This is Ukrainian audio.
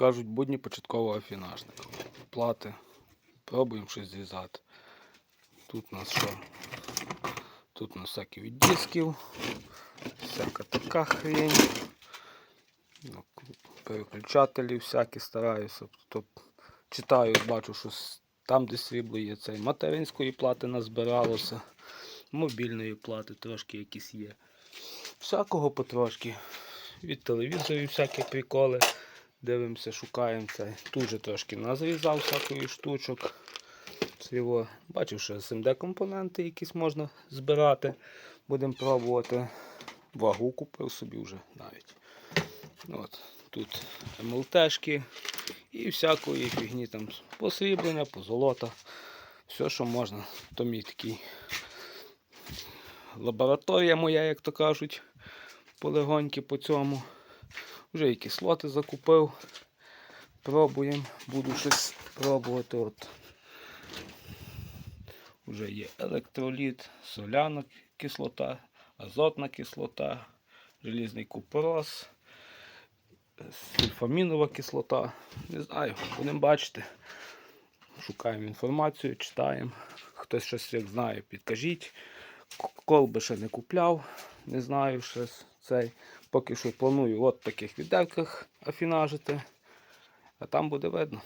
кажуть, будні початкового афінажника. Плати. Пробуємо щось зв'язати. Тут у нас що? Тут у нас всякі від дисків, всяка така хрень. Ну, Переключателі всякі стараюся. Тобто, читаю, бачу, що там, де срібло є, цей материнської плати назбиралося, мобільної плати трошки якісь є. Всякого потрошки. Від телевізорів всякі приколи. Дивимося, шукаємо це. Тут же трошки назрізав всякої штучок. Цього. Бачив, що SMD компоненти якісь можна збирати. Будемо пробувати. Вагу купив собі вже навіть. От, тут МЛТшки і всякої фігні там посріблення, позолота. Все, що можна. То мій такий лабораторія моя, як то кажуть, полегоньки по цьому. Вже і кислоти закупив. Пробуємо. Буду щось пробувати. От. Вже є електроліт, соляна кислота, азотна кислота, желізний купорос, сульфамінова кислота. Не знаю, будемо бачити. Шукаємо інформацію, читаємо. Хтось щось як знає, підкажіть. Колби ще не купляв, не знаю що цей. Поки що планую в таких відерках афінажити, а там буде видно.